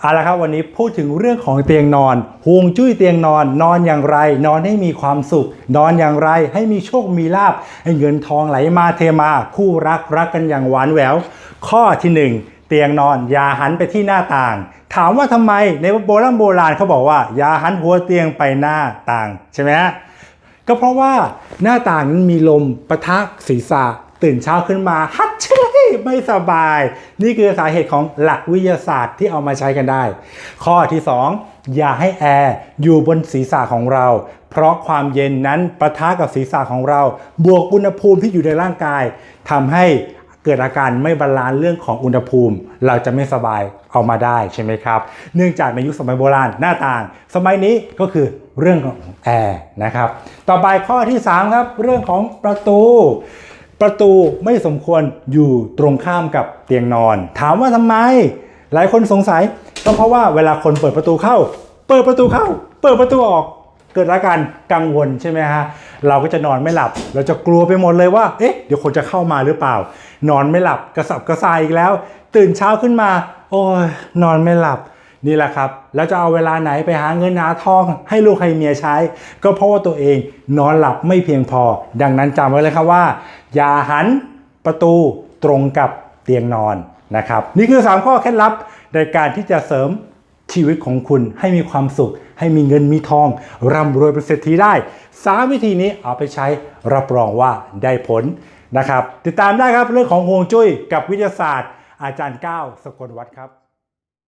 เอาละครับวันนี้พูดถึงเรื่องของเตียงนอนฮวงจุ้ยเตียงนอน นอนอย่างไร นอนให้มีความสุข นอนอย่างไร ให้มีโชคมีลาบให้เงินทองไหลมาเทมา คู่รักรักกันอย่างหวานแหวว ข้อที่หนึ่งเตียงนอนอย่าหันไปที่หน้าต่าง ถามว่าทำไมในโบราณโบราณเขาบอกว่าอย่าหันหัวเตียงไปหน้าต่างใช่ไหมฮะก็เพราะว่าหน้าต่างนั้นมีลมปะทะศีรษะตื่นเช้าขึ้นมาฮัดเช่ ไม่สบาย นี่คือสาเหตุของหลักวิทยาศาสตร์ที่เอามาใช้กันได้ ข้อที่ 2 อย่าให้แอร์อยู่บนศีรษะของเรา เพราะความเย็นนั้นประทะกับศีรษะของเรา บวกอุณหภูมิที่อยู่ในร่างกายทำให้เกิดอาการไม่บาลานซ์เรื่องของอุณหภูมิ เราจะไม่สบายเอามาได้ใช่ไหมครับ เนื่องจากในยุคสมัยโบราณหน้าต่าง สมัยนี้ก็คือเรื่องของแอร์นะครับ ต่อไปข้อที่ 3 ครับ เรื่องของประตู ประตูไม่สมควรอยู่ตรงข้ามกับเตียงนอน ถามว่าทำไม หลายคนสงสัยก็เพราะว่าเวลาคนเปิดประตูเข้า เปิดประตูเข้า เปิดประตูออกเกิดอาการกังวลใช่ไหมฮะเราก็จะนอนไม่หลับ เราจะกลัวไปหมดเลยว่าเอ๊ะเดี๋ยวคนจะเข้ามาหรือเปล่า นอนไม่หลับกระสับกระส่ายอีกแล้ว ตื่นเช้าขึ้นมา โอ้ยนอนไม่หลับ นี่แหละครับ แล้วจะเอาเวลาไหนไปหาเงินหาทอง ให้ลูกให้เมียใช้ ก็เพราะว่าตัวเองนอนหลับไม่เพียงพอ ดังนั้นจำไว้เลยครับว่า อย่าหันประตูตรงกับเตียงนอนนะครับ นี่คือ 3 ข้อเคล็ดลับในการที่จะเสริมชีวิตของคุณให้มีความสุข ให้มีเงินมีทองร่ำรวยเป็นเศรษฐีได้ 3 วิธีนี้เอาไปใช้รับรองว่าได้ผลนะครับ ติดตามได้ครับเรื่องของฮวงจุ้ยกับวิทยาศาสตร์ อาจารย์ก้าวสกลวัฒน์ครับ